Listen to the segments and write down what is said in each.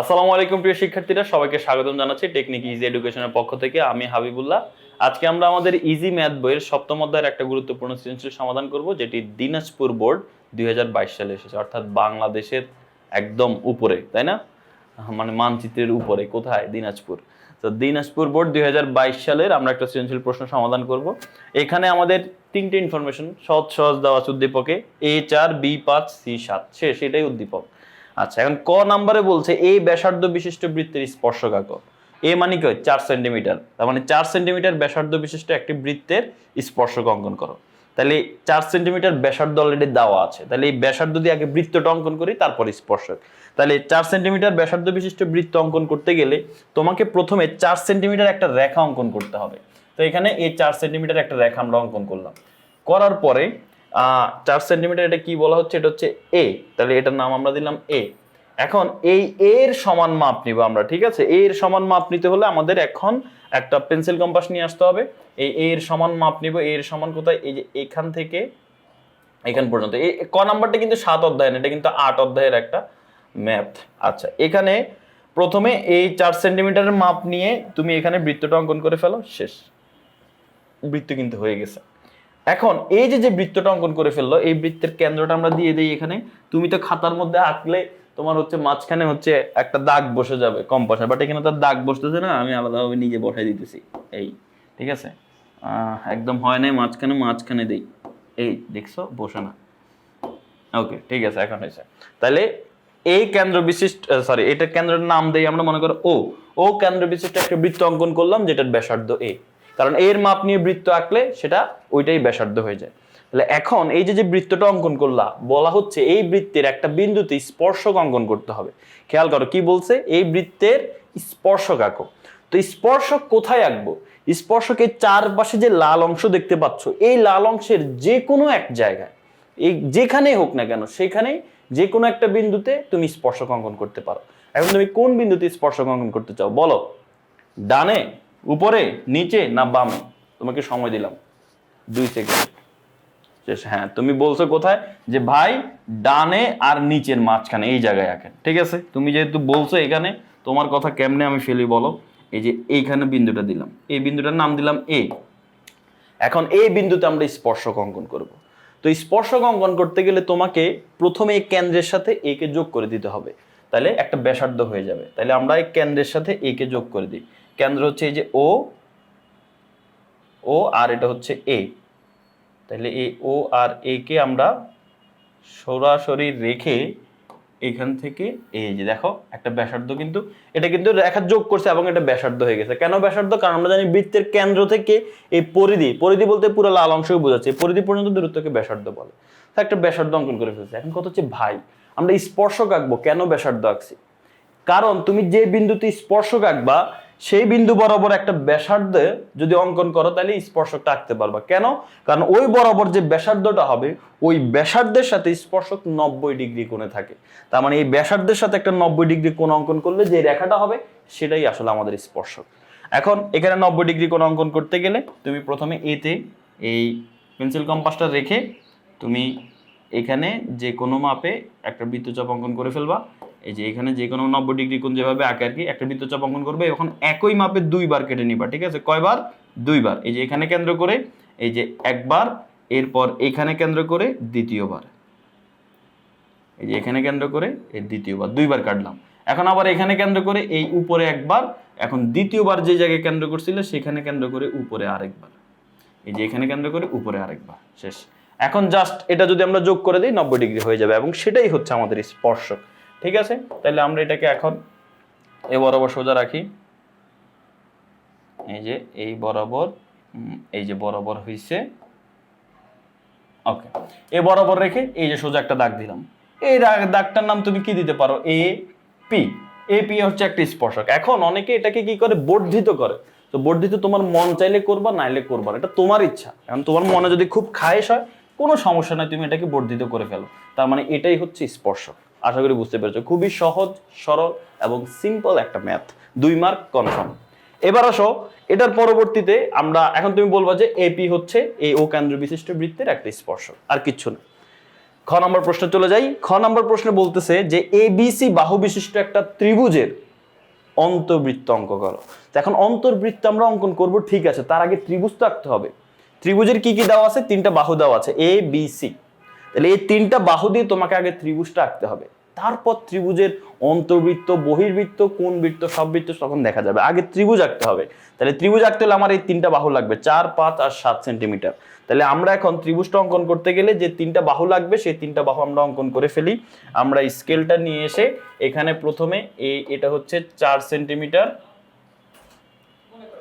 আসসালামু আলাইকুম প্রিয় শিক্ষার্থীরা, সবাইকে স্বাগতম জানাচ্ছি টেকনিক ইজি এডুকেশনের পক্ষ থেকে। আমি হাবিবুল্লাহ। আজকে আমরা আমাদের ইজি ম্যাথ বইয়ের সপ্তম অধ্যায়ের একটা গুরুত্বপূর্ণ সৃজনশীল সমাধান করব, যেটি দিনাজপুর বোর্ড দু হাজার বাইশ সালে এসেছে, অর্থাৎ বাংলাদেশের একদম উপরে, তাই না? মানে মানচিত্রের উপরে, কোথায়? দিনাজপুর। তো দিনাজপুর বোর্ড দুই হাজার বাইশ সালের আমরা একটা সৃজনশীল প্রশ্ন সমাধান করব। এখানে আমাদের তিনটে ইনফরমেশন সহজ সহজ দেওয়া আছে উদ্দীপকে এ চার বি পাঁচ সি সাত। শেষ এটাই উদ্দীপক। আচ্ছা এখন ক নাম্বারে বলছে, এই ব্যাসার্ধ বিশিষ্ট বৃত্তের স্পর্শক আঁক এ মানে কি? চার সেন্টিমিটার। তার মানে চার সেন্টিমিটার ব্যাসার্ধ বিশিষ্ট একটি বৃত্তের স্পর্শক অঙ্কন করো। তাহলে চার সেন্টিমিটার ব্যাসার্ধ অলরেডি দেওয়া আছে। তাহলে এই ব্যাসার্ধ দিয়ে আগে বৃত্তটা অঙ্কন করি, তারপর স্পর্শক। তাহলে চার সেন্টিমিটার ব্যাসার্ধ বিশিষ্ট বৃত্ত অঙ্কন করতে গেলে তোমাকে প্রথমে চার সেন্টিমিটার একটা রেখা অঙ্কন করতে হবে। তো এখানে এই চার সেন্টিমিটার একটা রেখা আমরা অঙ্কন করলাম। করার পরে চার সেন্টিমিটার এটা কি বলা হচ্ছে? এটা হচ্ছে এ তাহলে এটার নাম আমরা দিলাম এ এখন এই এর সমান মাপ নিব আমরা, ঠিক আছে? এর সমান মাপ নিতে হলে আমাদের এখন একটা পেন্সিল কম্পাস নিয়ে আসতে হবে। এই এর সমান মাপ নিব। এর সমান কোথায়? এই যে এখান থেকে, এখান পর্যন্ত। এই ক নাম্বারটা কিন্তু সাত অধ্যায় না, এটা কিন্তু আট অধ্যায়ের একটা ম্যাথ আচ্ছা এখানে প্রথমে এই চার সেন্টিমিটারের মাপ নিয়ে তুমি এখানে বৃত্তটা অঙ্কন করে ফেলো। শেষ। বৃত্ত কিন্তু হয়ে গেছে। এখন এই যে যে বৃত্তটা অঙ্কন করে ফেলল, এই বৃত্তের কেন্দ্রটা আমরা দিয়ে দিই এখানে। তুমি তো খাতার মধ্যে আঁকলে তোমার হচ্ছে মাঝখানে হচ্ছে একটা দাগ বসে যাবে কম্পাসে বাট এখানে তার দাগ বসতেছে না, আমি আলাদাভাবে নিজে বসাই দিতেছি। এই, ঠিক আছে? একদম হয় নাই, মাঝখানে মাঝখানে দেই। এই, দেখছ? বসে না। ওকে ঠিক আছে, এখন হয়েছে। তাহলে এই কেন্দ্র বিশিষ্ট সরি এটার কেন্দ্রের নাম দেই আমরা, মনে করো ও ও কেন্দ্র বিশিষ্ট একটা বৃত্ত অঙ্কন করলাম, যেটার ব্যাসার্ধ এ কারণ এর মাপ নিয়ে বৃত্ত আঁকলে সেটা ওইটাই ব্যাসার্ধ হয়ে যায়। তাহলে এখন এই যে যে বৃত্তটা অঙ্কন করলা, বলা হচ্ছে এই বৃত্তের একটা বিন্দুতে স্পর্শক অঙ্কন করতে হবে। খেয়াল করো কি বলছে? এই বৃত্তের স্পর্শক আঁকো। তো স্পর্শক কোথায় আঁকবো? স্পর্শকের চারপাশে যে লাল অংশ দেখতে পাচ্ছ, এই লাল অংশের যে কোনো এক জায়গায়, এই যেখানেই হোক না কেন, সেখানেই যে কোনো একটা বিন্দুতে তুমি স্পর্শক অঙ্কন করতে পারো। এখন তুমি কোন বিন্দুতে স্পর্শক অঙ্কন করতে চাও? বলো। ডানে? উপরে, নিচে না বামে? তোমাকে সময় দিলাম। দুই সেকেন্ড হ্যাঁ তুমি বলছো কোথায়? যে ভাই, ডানে আর নিচের মাঝখানে, এই জায়গায় আঁকেন। ঠিক আছে? তুমি যেহেতু বলছো এখানে, তোমার কথা কেমনে আমি ফেলি বলো? এই যে এইখানে বিন্দুটা দিলাম। এই বিন্দুটার নাম দিলাম এ এখন এই বিন্দুতে আমরা স্পর্শক অঙ্কন করব। তো স্পর্শক অঙ্কন করতে গেলে তোমাকে প্রথমে এই কেন্দ্রের সাথে এ কে যোগ করে দিতে হবে। তাহলে একটা ব্যাসার্ধ হয়ে যাবে। তাহলে আমরা এই কেন্দ্রের সাথে এ কে যোগ করে দিই। কেন্দ্র হচ্ছে এই যে ও ও আর এটা হচ্ছে এ তাহলে এই ও আর এ কে আমরা সরাসরি রেখে এখান থেকে এই যে দেখো, একটা ব্যাসার্ধ কিন্তু এটা কিন্তু রেখা যোগ করছে এবং এটা ব্যাসার্ধ হয়ে গেছে। কেন ব্যাসার্ধ? কারণ আমরা জানি বৃত্তের কেন্দ্র থেকে এই পরিধি পরিধি বলতে পুরো লাল অংশকে বোঝাচ্ছে পরিধি পর্যন্ত দূরত্বকে ব্যাসার্ধ বলে। তো একটা ব্যাসার্ধ অঙ্কন করে ফেলছে। এখন কত হচ্ছে ভাই, আমরা স্পর্শক আঁকবো। কেন ব্যাসার্ধ আঁকছি? কারণ তুমি যে বিন্দুতে স্পর্শক আঁকবা সেই বিন্দু বরাবর একটা ব্যাসার্ধে যদি অঙ্কন করো, তাহলে স্পর্শকটা আঁকতে পারবা। কেন? কারণ ওই বরাবর যে ব্যাসার্ধটা হবে, ওই ব্যাসার্ধের সাথে স্পর্শক নব্বই ডিগ্রি কোণে থাকে। তার মানে এই ব্যাসার্ধের সাথে একটা নব্বই ডিগ্রি কোণ অঙ্কন করলে যে রেখাটা হবে, সেটাই আসলে আমাদের স্পর্শক। এখন এখানে নব্বই ডিগ্রি কোণ অঙ্কন করতে গেলে তুমি প্রথমে এতে এই পেন্সিল কম্পাসটা রেখে তুমি এখানে যে কোনো মাপে একটা বৃত্তচাপ অঙ্কন করে ফেলবা। এই যে এখানে যে কোনো নব্বই ডিগ্রি কোণ যেভাবে আঁকে আর কি, একটা বৃত্তচাপ অঙ্কন করবে এখন একই মাপে দুইবার কেটে নিবা, ঠিক আছে? কয়বার? দুইবার। এই যে এখানে কেন্দ্র করে, এই যে একবার, এরপর এখানে কেন্দ্র করে দ্বিতীয়বার। এই যে এখানে কেন্দ্র করে এই দ্বিতীয়বার, দুইবার কাটলাম। এখন আবার এখানে কেন্দ্র করে, এই উপরে একবার, এখন দ্বিতীয়বার যে জায়গায় কেন্দ্র করছিল, সেখানে কেন্দ্র করে উপরে আরেকবার। এই যে এখানে কেন্দ্র করে, উপরে আরেকবার। শেষ। এখন জাস্ট এটা যদি আমরা যোগ করে দিই, নব্বই ডিগ্রি হয়ে যাবে এবং সেটাই হচ্ছে আমাদের স্পর্শক। ঠিক আছে? তাহলে আমরা এটাকে এখন এ বরাবর সোজা রাখি। এই যে, এই বরাবর এই যে বরাবর হইছে। ওকে এ বরাবর রেখে এই যে সোজা একটা দাগ দিলাম। এই দাগ- দাগটার নাম তুমি কি দিতে পারো? A P. এ পি হচ্ছে একটা স্পর্শক। এখন অনেকে এটাকে কি করে? বর্ধিত করে। তো বর্ধিত তোমার মন চাইলে করবা, নাইলে করবা। এটা তোমার ইচ্ছা। এখন তোমার মনে যদি খুব খায়েশ হয়, কোনো সমস্যা নাই, তুমি এটাকে বর্ধিত করে ফেলো। তার মানে এটাই হচ্ছে স্পর্শক। আশা করি বুঝতে পেরেছ। খুবই সহজ, সরল এবং সিম্পল একটা ম্যাথ দুই মার্ক কনফার্ম এবার আসো, এটার পরবর্তীতে আমরা, এখন তুমি বলবা যে এপি হচ্ছে এই ও কেন্দ্র বিশিষ্ট বৃত্তের একটা স্পর্শক, আর কিচ্ছু না। খ নম্বর প্রশ্নে চলে যাই। খ নম্বর প্রশ্ন বলতেছে যে এ এবিসি বাহু বিশিষ্ট একটা ত্রিভুজের অন্তর্বৃত্ত অঙ্ক করো। তো এখন অন্তর্বৃত্ত আমরা অঙ্কন করব, ঠিক আছে, তার আগে ত্রিভুজ তো আঁকতে হবে। ত্রিভুজের কি কি দেওয়া আছে? তিনটা বাহু দেওয়া আছে এ বি সি তাহলে এই তিনটা বাহু দিয়ে তোমাকে আগে ত্রিভুজটা আঁকতে হবে। তারপর ত্রিভুজের অন্তর্বৃত্ত, বহির্বৃত্ত, কোন বৃত্ত, সব বৃত্ত তখন দেখা যাবে। আগে ত্রিভুজ আঁকতে হবে। তাহলে ত্রিভুজ আঁকতে হলে আমার এই তিনটা বাহু লাগবে, চার, পাঁচ আর সাত সেন্টিমিটার। তাহলে আমরা এখন ত্রিভুজটা অঙ্কন করতে গেলে যে তিনটা বাহু লাগবে, সেই তিনটা বাহু আমরা অঙ্কন করে ফেলি। আমরা স্কেলটা নিয়ে এসে এখানে প্রথমে এই এটা হচ্ছে চার সেন্টিমিটার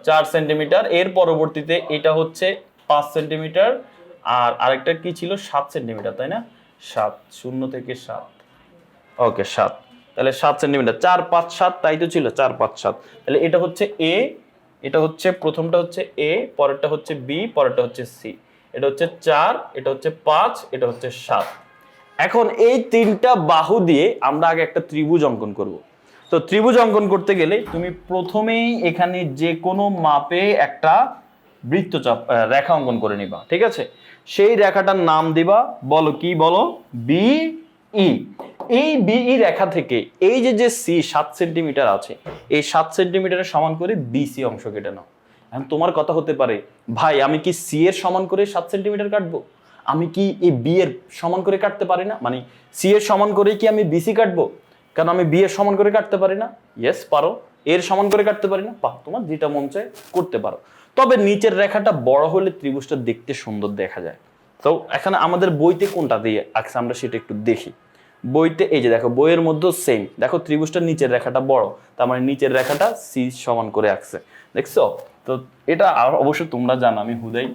চার সেন্টিমিটার। এর পরবর্তীতে এটা হচ্ছে পাঁচ সেন্টিমিটার, আর আরেকটা কি ছিল? সাত সেন্টিমিটার, তাই না? সাত, শূন্য থেকে সাত। ওকে, সাত। তাহলে সাত সেন্টিমিটার। চার, পাঁচ, সাত, তাই তো ছিল, চার, পাঁচ, সাত। তাহলে এটা হচ্ছে এ এটা হচ্ছে, প্রথমটা হচ্ছে এ পরেরটা হচ্ছে বি পরেরটা হচ্ছে সি এটা হচ্ছে চার, এটা হচ্ছে পাঁচ, এটা হচ্ছে সাত। এখন এই তিনটা বাহু দিয়ে আমরা আগে একটা ত্রিভুজ অঙ্কন করব। তো ত্রিভুজ অঙ্কন করতে গেলে তুমি প্রথমেই এখানে যে কোনো মাপে একটা বৃত্তচাপ রেখা অঙ্কন করে নিবা, ঠিক আছে? সেই রেখাটার নাম দিবা, বলো কি বলো? বি ই, এই বিই রেখা থেকে এই যে যে সি সাত সেন্টিমিটার আছে, এই সাত সেন্টিমিটারের সমান করে বিসি অংশ কেটে নাও। এখন তোমার কথা হতে পারে, ভাই, আমি কি সি এর সমান করে সাত সেন্টিমিটার কাটবো? আমি কি এই বি এর সমান করে কাটতে পারি না? মানে সি এর সমান করে কি আমি বিসি কাটবো? কারণ আমি বি এর সমান করে কাটতে পারি না? ইয়েস পারো। এর সমান করে কাটতে পারি না? পা তোমার যেটা মন চায় করতে পারো। তবে নিচের রেখাটা বড় হলে ত্রিভুজটা দেখতে সুন্দর দেখা যায়। তো এখানে আমাদের বইতে কোনটা দিয়ে আঁকছে আমরা সেটা একটু দেখি। বইতে এই যে দেখো, বইয়ের মধ্যেও সেম দেখো ত্রিভুজটার নিচের রেখাটা বড়, তার মানে নিচের রেখাটা সি সমান করে আঁকছে। দেখছ? তো এটা আর অবশ্যই তোমরা জানো, আমি হুদাই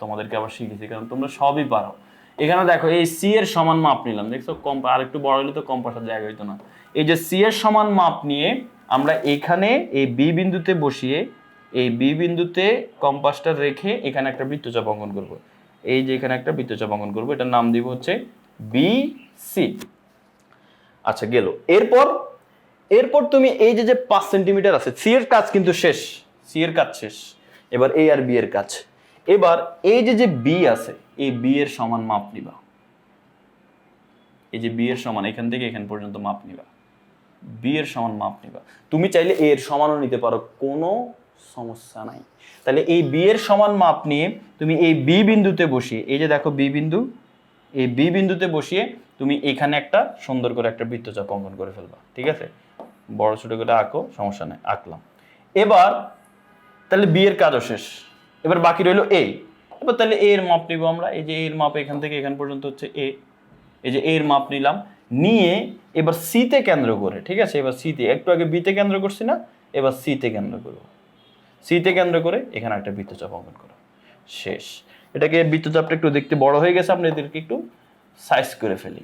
তোমাদেরকে আবার শিখেছি কারণ তোমরা সবই পারো। এখানে দেখো, এই সি এর সমান মাপ নিলাম, দেখছ? কম আর একটু বড় হলে তো কম জায়গা হইতো না। এই যে সি এর সমান মাপ নিয়ে আমরা এখানে এই বি বিন্দুতে বসিয়ে, এই বি বিন্দুতে কম্পাসটা রেখে এখানে একটা বৃত্তচাপ অঙ্কন করব। এই যে এখানে একটা বৃত্তচাপ অঙ্কন করব, এটার নাম দিব হচ্ছে বি সি আচ্ছা গেল। এরপর এরপর তুমি এই যে যে পাঁচ সেন্টিমিটার আছে সি এর কাজ কিন্তু শেষ। সি এর কাজ শেষ। এবার এ আর বি এর কাজ। এবার এই যে যে বি আছে, এই বি এর সমান মাপ নিবা। এই যে বি এর সমান, এখান থেকে এখান পর্যন্ত মাপ নিবা। বি এর সমান মাপ নিবা। তুমি চাইলে এ এর সমানও নিতে পারো, কোনো সমস্যা নাই। তাহলে এই বি এর সমান মাপ নিয়ে তুমি এই বি বিন্দুতে বসিয়ে, এই যে দেখো বি বিন্দু, এই বি বিন্দুতে বসিয়ে তুমি এখানে একটা সুন্দর করে একটা বৃত্তচাপ অঙ্কন করে ফেলবা, ঠিক আছে? বড় ছোট করে আঁকো, সমস্যা নেই, আঁকলাম। এবার, তাহলে বি এর কাজও শেষ। এবার বাকি রইল এ এবার তাহলে এর মাপ নিব আমরা। এই যে এর মাপ এখান থেকে এখান পর্যন্ত হচ্ছে এ এই যে এর মাপ নিলাম। নিয়ে এবার সিতে কেন্দ্র করে, ঠিক আছে? এবার সিতে একটু আগে বিতে কেন্দ্র করছি না? এবার সিতে কেন্দ্র করব। সিতে কেন্দ্র করে এখানে একটা বৃত্তচাপ অঙ্কন করো। শেষ। এটাকে বৃত্তচাপটা একটু দেখতে বড় হয়ে গেছে আমরা এদেরকে একটু সাইজ করে ফেলি।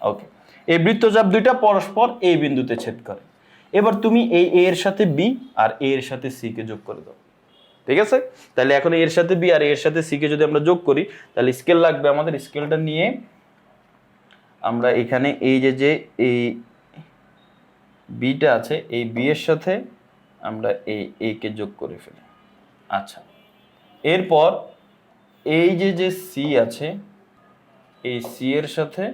ওকে এই বৃত্তচাপ দুইটা পরস্পর এই বিন্দুতে ছেদ করে। এবার তুমি এই এ এর সাথে বি আর এ এর সাথে সি কে যোগ করে দাও। ঠিক আছে? তাহলে এখন এর সাথে বি আর এর সাথে সি কে যদি আমরা যোগ করি, তাহলে স্কেল লাগবে আমাদের। স্কেলটা নিয়ে আমরা এখানে এই যে যে এই বিটা আছে, এই বি এর সাথে আমরা এই এ কে যোগ করে ফেলি। আচ্ছা। এরপর এই যে যে সি আছে এই সি এর সাথে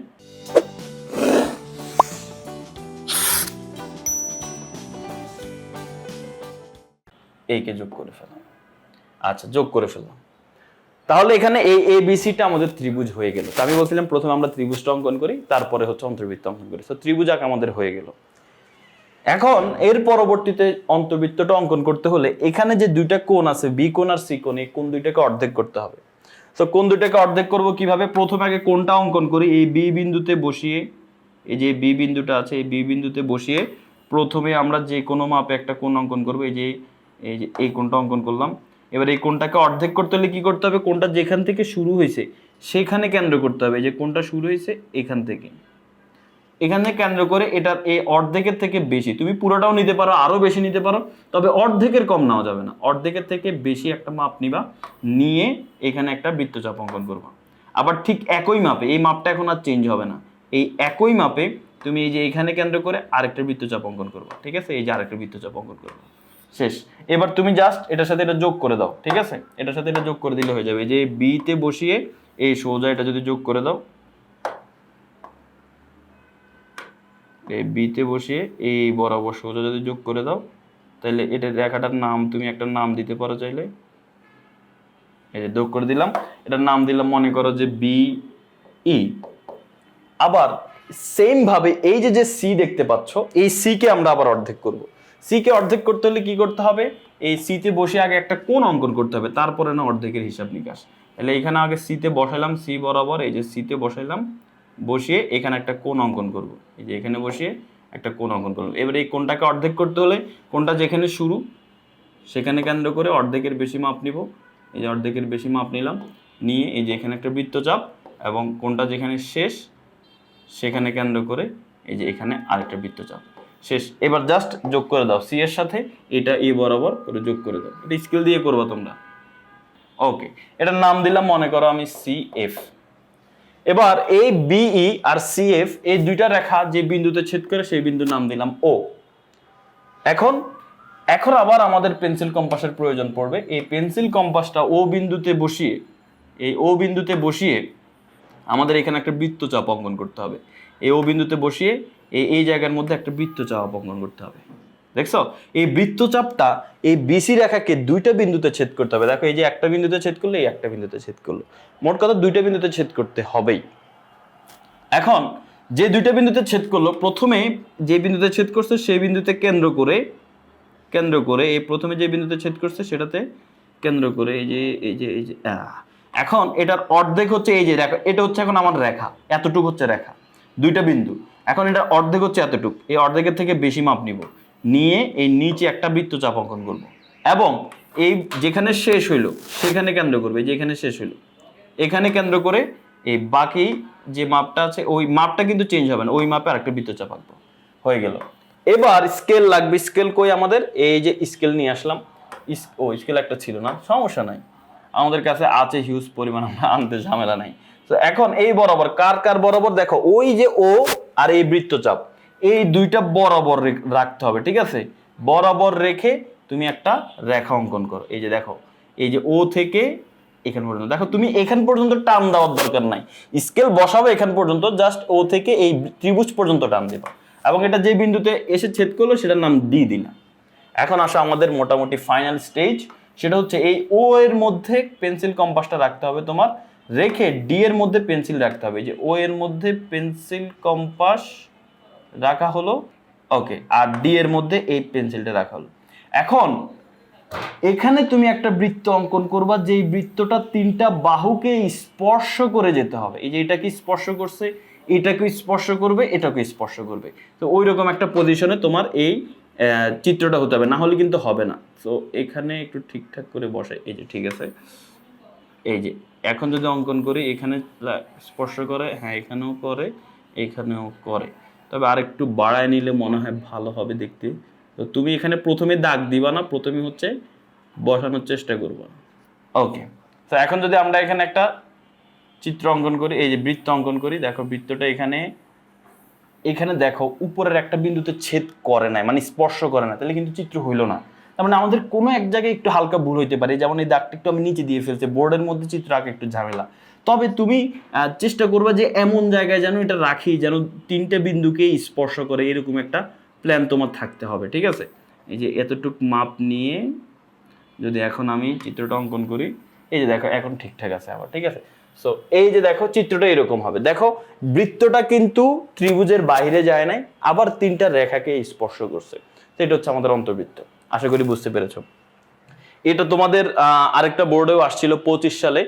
এই কে যোগ করে ফেলাম। আচ্ছা যোগ করে ফেললাম। তাহলে এখানে এই এ বিসিটা আমাদের ত্রিভুজ হয়ে গেল। তো আমি বলছিলাম প্রথমে আমরা ত্রিভুজটা অঙ্কন করি, তারপরে হচ্ছে অন্তর্বৃত্ত অঙ্কন করি। তো ত্রিভুজ আঁকা আমাদের হয়ে গেল। এখন এর পরবর্তীতে অন্তর্বৃত্তটা অঙ্কন করতে হলে এখানে যে দুইটা কোণ আছে বি কোণ আর সি কোণ, এই কোণ দুইটাকে অর্ধেক করতে হবে। তো কোন দুটাকে অর্ধেক করব কীভাবে? প্রথমে আগে কোনটা অঙ্কন করি? এই বি বিন্দুতে বসিয়ে, এই যে বি বিন্দুটা আছে, এই বি বিন্দুতে বসিয়ে প্রথমে আমরা যে কোনো মাপে একটা কোণ অঙ্কন করব। এই যে এই যে এই কোণটা অঙ্কন করলাম। এবার এই কোণটাকে অর্ধেক করতে হলে কী করতে হবে? কোনটা যেখান থেকে শুরু হয়েছে, সেখানে কেন্দ্র করতে হবে। যে কোনটা শুরু হয়েছে, এখান থেকে। এখানে কেন্দ্র করে এটার এই অর্ধেকের থেকে বেশি। তুমি পুরোটাও নিতে পারো আরও বেশি নিতে পারো, তবে অর্ধেকের কম নেওয়া যাবে না। অর্ধেকের থেকে বেশি একটা মাপ নিবা, নিয়ে এখানে একটা বৃত্তচাপ অঙ্কন করবা। আবার ঠিক একই মাপে, এই মাপটা এখন আর চেঞ্জ হবে না। এই একই মাপে তুমি এই যে এখানে কেন্দ্র করে আরেকটা বৃত্তচাপ অঙ্কন করবা, ঠিক আছে? এই যে আরেকটা বৃত্তচাপ অঙ্কন করবা। শেষ। এবার তুমি জাস্ট এটার সাথে এটা যোগ করে দাও, ঠিক আছে? এটার সাথে এটা যোগ করে দিলে হয়ে যাবে যে বিতে বসিয়ে এই সোজা এটা যদি যোগ করে দাও এই বিতে বসিয়ে এই বরাবর সোজা যদি যোগ করে দাও, তাহলে এটা রেখাটার নাম তুমি একটা নাম দিতে পারো চাইলে। এই যে যোগ করে দিলাম, এটার নাম দিলাম মনে করো যে বি ই আবার সেম ভাবে এই যে যে সি দেখতে পাচ্ছ, এই সি কে আমরা আবার অর্ধেক করব। সি কে অর্ধেক করতে হলে কি করতে হবে? এই সিতে বসে আগে একটা কোণ অঙ্কন করতে হবে, তারপরে না অর্ধেকের হিসাব নিকাশ। তাহলে এখানে আগে সিতে বসাইলাম সি বরাবর, এই যে সিতে বসাইলাম বসিয়ে এখানে একটা কোণ অঙ্কন করব। এই যে এখানে বসিয়ে একটা কোণ অঙ্কন করব। এবার এই কোণটাকে অর্ধেক করতে হলে কোণটা যেখানে শুরু, সেখানে কেন্দ্র করে অর্ধেকের বেশি মাপ নিব। এই যে অর্ধেকের বেশি মাপ নিলাম। নিয়ে এই যে এখানে একটা বৃত্তচাপ এবং কোণটা যেখানে শেষ, সেখানে কেন্দ্র করে এই যে এখানে আরেকটা বৃত্তচাপ। শেষ। এবার জাস্ট যোগ করে দাও। সি এর সাথে এটা এ বরাবর করে যোগ করে দাও। এটা স্কেল দিয়ে করবা তোমরা। ওকে এটার নাম দিলাম মনে করো আমি সি এফ এবার এই বিই আর সি এফ এই দুইটা রেখা যে বিন্দুতে ছেদ করে সেই বিন্দুর নাম দিলাম ও এখন এখন আবার আমাদের পেন্সিল কম্পাসের প্রয়োজন পড়বে। এই পেন্সিল কম্পাসটা ও বিন্দুতে বসিয়ে, এই ও বিন্দুতে বসিয়ে আমাদের এখানে একটা বৃত্তচাপ অঙ্কন করতে হবে। এই ও বিন্দুতে বসিয়ে, এই এই জায়গার মধ্যে একটা বৃত্তচাপ অঙ্কন করতে হবে। দেখছ? এই বৃত্তচাপটা এই বিসি রেখাকে দুইটা বিন্দুতে ছেদ করতে হবে। দেখো, এই যে একটা বিন্দুতে ছেদ করলে, এই একটা বিন্দুতে ছেদ করল। মোট কথা দুইটা বিন্দুতে ছেদ করতে হবেই। এখন, যে দুইটা বিন্দুতে ছেদ করল, প্রথমে যে বিন্দুতে ছেদ করছে সেই বিন্দুতে কেন্দ্র করে কেন্দ্র করে, এই প্রথমে যে বিন্দুতে ছেদ করছে, সেটাতে কেন্দ্র করে, এই যে এই যে এই যে এখন, এটার অর্ধেক হচ্ছে, এই যে রেখা এটা হচ্ছে এখন আমার রেখা, এতটুক হচ্ছে রেখা, দুইটা বিন্দু। এখন এটার অর্ধেক হচ্ছে এতটুক, এই অর্ধেকের থেকে বেশি মাপ নিব। নিয়ে এই নিচে একটা বৃত্তচাপ অঙ্কন করব। এবং এই যেখানে শেষ হইল, সেখানে কেন্দ্র করবে যেখানে শেষ হইল। এখানে কেন্দ্র করে এই বাকি যে মাপটা আছে, ওই মাপটা কিন্তু চেঞ্জ হবে না, ওই মাপে আরেকটা বৃত্তচাপ আঁকবো হয়ে গেল। এবার স্কেল লাগবে স্কেল কই আমাদের? এই যে স্কেল নিয়ে আসলাম। ও স্কেল একটা ছিল না, সমস্যা নাই। আমাদের কাছে আছে হিউজ পরিমাণ, আমরা আনতে ঝামেলা নাই। তো এখন এই বরাবর, কার কার বরাবর? দেখো, ওই যে ও আর এই বৃত্তচাপ। এই দুইটা বরাবর রেখ- রাখতে হবে, ঠিক আছে? বরাবর রেখে তুমি একটা রেখা অঙ্কন করো। এই যে দেখো, এই যে ও থেকে এখান পর্যন্ত। দেখো, তুমি এখান পর্যন্ত টান দেওয়ার দরকার নাই। স্কেল বসাবো এখান পর্যন্ত, জাস্ট ও থেকে এই ত্রিভুজ পর্যন্ত টান দেবা। এবং এটা যে বিন্দুতে এসে ছেদ করল, সেটার নাম ডি দিলাম এখন আসো আমাদের মোটামুটি ফাইনাল স্টেজ সেটা হচ্ছে এই ও এর মধ্যে পেন্সিল কম্পাসটা রাখতে হবে তোমার। রেখে ডি এর মধ্যে পেন্সিল রাখতে হবে। যে ও এর মধ্যে পেন্সিল কম্পাস রাখা হলো, ওকে, আর ডি এর মধ্যে এই পেন্সিলটা রাখা হলো। এখন, এখানে তুমি একটা বৃত্ত অঙ্কন করবা, যেই বৃত্তটা তিনটা বাহুকে স্পর্শ করে যেতে হবে। এই যে এটাকে স্পর্শ করছে এটাকে স্পর্শ করবে এটাকে স্পর্শ করবে। তো ওই রকম একটা পজিশনে তোমার এই চিত্রটা হতে হবে, না হলে কিন্তু হবে না। তো এখানে একটু ঠিকঠাক করে বসে এই যে, ঠিক আছে? এই যে, এখন যদি অঙ্কন করি, এখানে স্পর্শ করে হ্যাঁ এখানেও করে এখানেও করে। তবে আর একটু বাড়ায় নিলে মনে হয় ভালো হবে দেখতে। তো তুমি এখানে প্রথমে দাগ দিবা না, প্রথমে হচ্ছে বসানোর চেষ্টা করবা। ওকে তো এখন যদি আমরা এখানে একটা চিত্র অঙ্কন করি, এই যে বৃত্ত অঙ্কন করি, দেখো বৃত্তটা এখানে এখানে দেখো উপরের একটা বিন্দুতে ছেদ করে নাই মানে স্পর্শ করে না তাহলে কিন্তু চিত্র হইল না। তার মানে আমাদের কোনো এক জায়গায় একটু হালকা ভুল হইতে পারে, যেমন এই দাগটা একটু আমি নিচে দিয়ে ফেলছি, বোর্ডের মধ্যে চিত্র আঁকা একটু ঝামেলা। তবে তুমি চেষ্টা করবে যে এমন জায়গায় যেন এটা রাখি, যেন তিনটে বিন্দুকে স্পর্শ করে এরকম একটা প্ল্যান তোমার থাকতে হবে, ঠিক আছে? এই যে এতটুক মাপ নিয়ে যদি এখন আমি চিত্রটা অঙ্কন করি, এই যে দেখো, এখন ঠিকঠাক আছে আবার, ঠিক আছে? সো এই যে দেখো, চিত্রটা এরকম হবে। দেখো, বৃত্তটা কিন্তু ত্রিভুজের বাইরে যায় নাই, আবার তিনটা রেখাকে স্পর্শ করছে। তো এটা হচ্ছে আমাদের অন্তর্বৃত্ত। আশা করি বুঝতে পেরেছ। এটা তোমাদের আরেকটা বোর্ডেও আসছিল পঁচিশ সালে।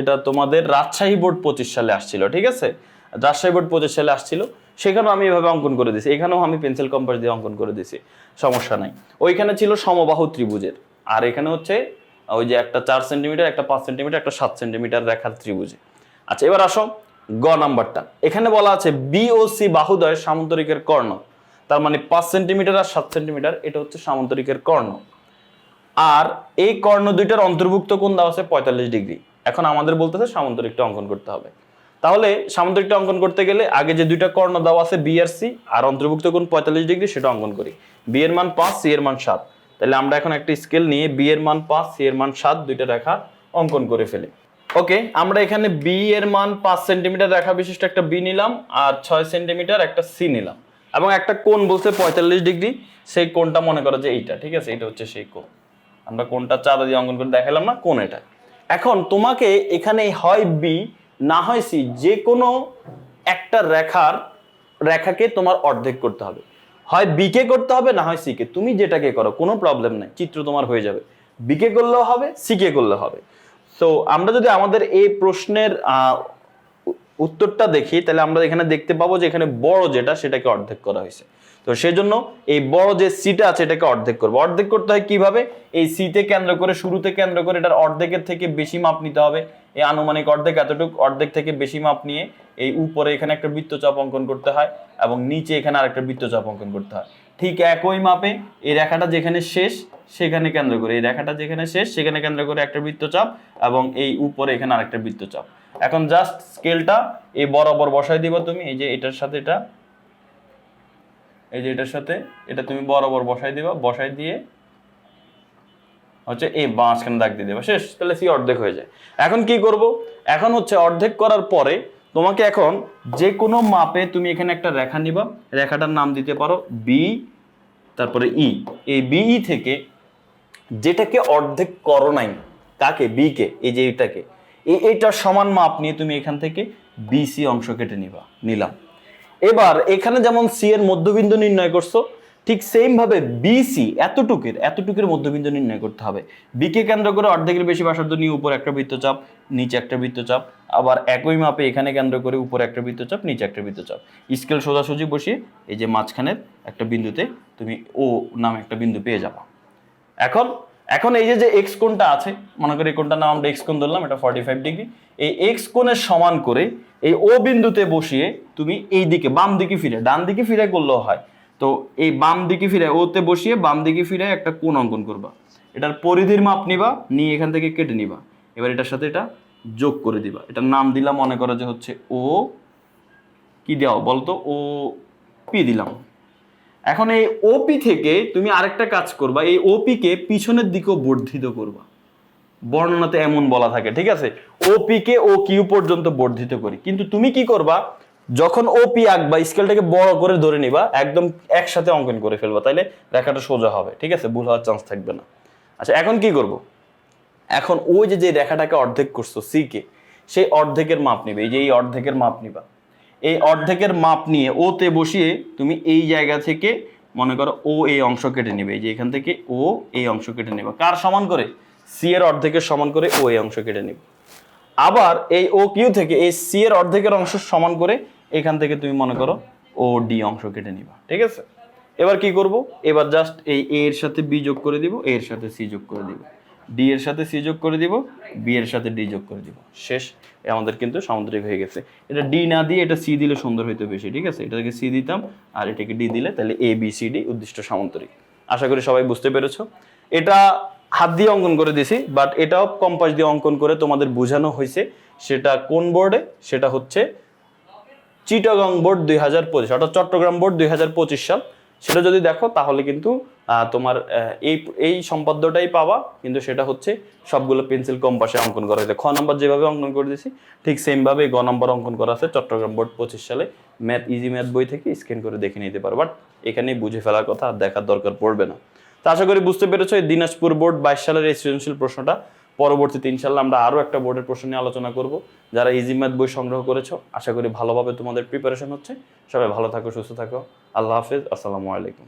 এটা তোমাদের রাজশাহী বোর্ড পঁচিশ সালে আসছিল, ঠিক আছে? রাজশাহী বোর্ড পঁচিশ সালে আসছিল, সেখানেও আমি এভাবে অঙ্কন করে দিয়েছি। এখানেও আমি পেন্সিল কম্পাস দিয়ে অঙ্কন করে দিয়েছি, সমস্যা নাই। ওইখানে ছিল সমবাহু ত্রিভুজের, আর এখানে হচ্ছে ওই যে একটা চার সেন্টিমিটার একটা পাঁচ সেন্টিমিটার একটা সাত সেন্টিমিটার রেখার ত্রিভুজে। আচ্ছা এবার আসো গ নাম্বারটা। এখানে বলা আছে বি ও সি বাহুদয় সামন্তরিকের কর্ণ। তার মানে পাঁচ সেন্টিমিটার আর সাত সেন্টিমিটার এটা হচ্ছে সামন্তরিকের কর্ণ। আর এই কর্ণ দুইটার অন্তর্ভুক্ত কোণ দেওয়া আছে? পঁয়তাল্লিশ ডিগ্রি। এখন আমাদের বলতেছে সামন্তরিকটা অঙ্কন করতে হবে। তাহলে সামন্তরিকটা অঙ্কন করতে গেলে আগে যে দুইটা কর্ণ দেওয়া আছে বি আর সি আর অন্তর্ভুক্ত কোণ পঁয়তাল্লিশ ডিগ্রি সেটা অঙ্কন করি। বি এর মান পাঁচ সি এর মান সাত। তাহলে আমরা এখন একটা স্কেল নিয়ে বি এর মান পাঁচ সি এর মান সাত দুইটা রেখা অঙ্কন করে ফেলি। ওকে, আমরা এখানে বি এর মান পাঁচ সেন্টিমিটার রেখা বিশিষ্ট একটা বি নিলাম আর ছয় সেন্টিমিটার একটা সি নিলাম। এবং একটা কোণ বলছে পঁয়তাল্লিশ ডিগ্রি, সেই কোণটা মনে করো যে এইটা, ঠিক আছে? এটা হচ্ছে সেই কোণ। আমরা কোনটা চাঁদা দিয়ে অঙ্কন করে দেখালাম না কোন এটা। এখন তোমাকে এখানে হয় বি না হয় সি যে কোনো একটা রেখার রেখাকে তোমার অর্ধেক করতে হবে। হয় বি কে করতে হবে, না হয় সি কে। তুমি যেটাকে করো, কোনো প্রবলেম নাই, চিত্র তোমার হয়ে যাবে। বি কে করলেও হবে সি কে করলেও হবে। তো আমরা যদি আমাদের এই প্রশ্নের উত্তরটা দেখি, তাহলে আমরা এখানে দেখতে পাবো যে এখানে বড় যেটা, সেটাকে অর্ধেক করা হয়েছে। তো সেজন্য এই বড় যে সিটা আছে এটাকে অর্ধেক করব। অর্ধেক করতে হয় কীভাবে? এই সিতে কেন্দ্র করে, শুরুতে কেন্দ্র করে এটার অর্ধেকের থেকে বেশি মাপ নিতে হবে। এই আনুমানিক অর্ধেক এতটুকু, অর্ধেক থেকে বেশি মাপ নিয়ে এই উপরে এখানে একটা বৃত্তচাপ অঙ্কন করতে হয় এবং নিচে এখানে আরেকটা বৃত্তচাপ অঙ্কন করতে হয়। ঠিক একই মাপে এই রেখাটা যেখানে শেষ, সেখানে কেন্দ্র করে। এই রেখাটা যেখানে শেষ, সেখানে কেন্দ্র করে একটা বৃত্তচাপ এবং এই উপরে এখানে আরেকটা বৃত্তচাপ। এখন জাস্ট স্কেলটা এই বরাবর বসাই দিবা তুমি। এই যে এটার সাথে এটা এই যে এটার সাথে, এটা তুমি বরাবর বসাই দিবা, বসাই দিয়ে হচ্ছে এই মাঝখানে দাগ দিয়ে দেবা। শেষ, তাহলে সি অর্ধেক হয়ে যায়। এখন কি করব? এখন হচ্ছে অর্ধেক করার পরে তোমাকে এখন যে কোনো মাপে তুমি এখানে একটা রেখা নিবা। রেখাটার নাম দিতে পারো বি তারপরে ই এই বিই থেকে যেটাকে অর্ধেক করো নাই, কাকে? বি কে, এই যে এইটাকে এই এইটার সমান মাপ নিয়ে তুমি এখান থেকে বিসি অংশ কেটে নিবা, নিলাম। এবার এখানে যেমন সি এর মধ্যবিন্দু নির্ণয় করছ, ঠিক সেম ভাবে বিসি এতটুকের এতটুকের মধ্যবিন্দু নির্ণয় করতে হবে। বিকে কেন্দ্র করে অর্ধেকের বেশি ব্যাসার্ধ নিয়ে উপরে একটা বৃত্তচাপ, নিচে একটা বৃত্তচাপ, আবার একই মাপে এখানে কেন্দ্র করে উপরে একটা বৃত্তচাপ, নিচে একটা বৃত্তচাপ। স্কেল সোজাসুজি বসিয়ে এই যে মাঝখানের একটা বিন্দুতে তুমি ও নামে একটা বিন্দু পেয়ে যাবা। এখন এখন এই যে যে এক্স কোণটা আছে, মনে করি কোণটার নাম আমরা এক্স কোণ ধরলাম, এটা ফর্টি ফাইভ ডিগ্রি এই এক্স কোণের সমান করে এই ও বিন্দুতে বসিয়ে তুমি এই দিকে, বাম দিকে ফিরে, ডান দিকে ফিরে করলেও হয়। তো এই বাম দিকে ফিরে ওতে বসিয়ে বাম দিকে ফিরে একটা কোণ অঙ্কন করবা। এটার পরিধির মাপ নিবা, নিয়ে এখান থেকে কেটে নিবা। এবার এটার সাথে এটা যোগ করে দিবা। এটার নাম দিলাম মনে করো যে হচ্ছে ও কি দেওয়া বলতো? ও পি দিলাম। এখন এই ওপি থেকে তুমি আরেকটা কাজ করবা, এই ওপি কে পিছনের দিকেও বর্ধিত করবা। বর্ণনাতে এমন বলা থাকে, ঠিক আছে? ওপি কে ও কিউ পর্যন্ত বর্ধিত করি। কিন্তু তুমি কি করবা? যখন ওপি আঁকবা, স্কেলটাকে বড় করে ধরে নিবা, একদম একসাথে অঙ্কন করে ফেলবা, তাইলে রেখাটা সোজা হবে, ঠিক আছে? ভুল হওয়ার চান্স থাকবে না। আচ্ছা এখন কি করব? এখন ওই যে যে রেখাটাকে অর্ধেক করছ সি কে, সেই অর্ধেকের মাপ নিবে। এই যে, এই অর্ধেকের মাপ নিবা। এই অর্ধেকের মাপ নিয়ে ওতে বসিয়ে তুমি এই জায়গা থেকে, মনে করো ও এই অংশ কেটে নেবে। এই যে এখান থেকে ও এই অংশ কেটে নেবে। কার সমান করে? সি এর অর্ধেকের সমান করে ও এই অংশ কেটে নেবে। আবার এই ও কিউ থেকে এই সি এর অর্ধেকের অংশ সমান করে এখান থেকে তুমি মনে করো ও ডি অংশ কেটে নিবা। ঠিক আছে? এবার কি করব? এবার জাস্ট এই এর সাথে বি যোগ করে দিব এর সাথে সি যোগ করে দিব। ডি এর সাথে সি যোগ করে দিব বি এর সাথে ডি যোগ করে দিব। শেষ আমাদের কিন্তু সামুদ্রিক হয়ে গেছে। এটা ডি না দিয়ে এটা সি দিলে সুন্দর হইতো বেশি, ঠিক আছে? এটাকে সি দিতাম, আর এটাকে ডি দিলে তাহলে এ বি সি ডি উদ্দিষ্ট সামুদ্রিক আশা করি সবাই বুঝতে পেরেছ। এটা হাত দিয়ে অঙ্কন করে দিছি বাট এটাও কম্পাস দিয়ে অঙ্কন করে তোমাদের বোঝানো হয়েছে সেটা কোন বোর্ডে সেটা হচ্ছে চিটাগং বোর্ড দুই হাজার পঁচিশ, অর্থাৎ চট্টগ্রাম বোর্ড দুই হাজার পঁচিশ সাল। সেটা যদি দেখো, তাহলে কিন্তু তোমার এই এই সম্পাদ্যটাই পাওয়া কিন্তু সেটা হচ্ছে সবগুলো পেন্সিল কম্পাসে অঙ্কন করা। হয়েছে খ নম্বর যেভাবে অঙ্কন করে দিয়েছি, ঠিক সেমভাবে গ নম্বর অঙ্কন করা আছে চট্টগ্রাম বোর্ড পঁচিশ সালে। ম্যাথ ইজি ম্যাথ বই থেকে স্ক্যান করে দেখে নিতে পারো বাট এখানেই বুঝে ফেলার কথা, আর দেখার দরকার পড়বে না। তো আশা করি বুঝতে পেরেছ, এই দিনাজপুর বোর্ড বাইশ সালের সৃজনশীল প্রশ্নটা। পরবর্তীতে ইনশাল্লাহ আমরা আরও একটা বোর্ডের প্রশ্ন নিয়ে আলোচনা করব। যারা ইজি ম্যাথ বই সংগ্রহ করেছ, আশা করি ভালোভাবে তোমাদের প্রিপারেশন হচ্ছে। সবাই ভালো থাকো, সুস্থ থাকো। আল্লাহ হাফেজ, আসসালামু আলাইকুম।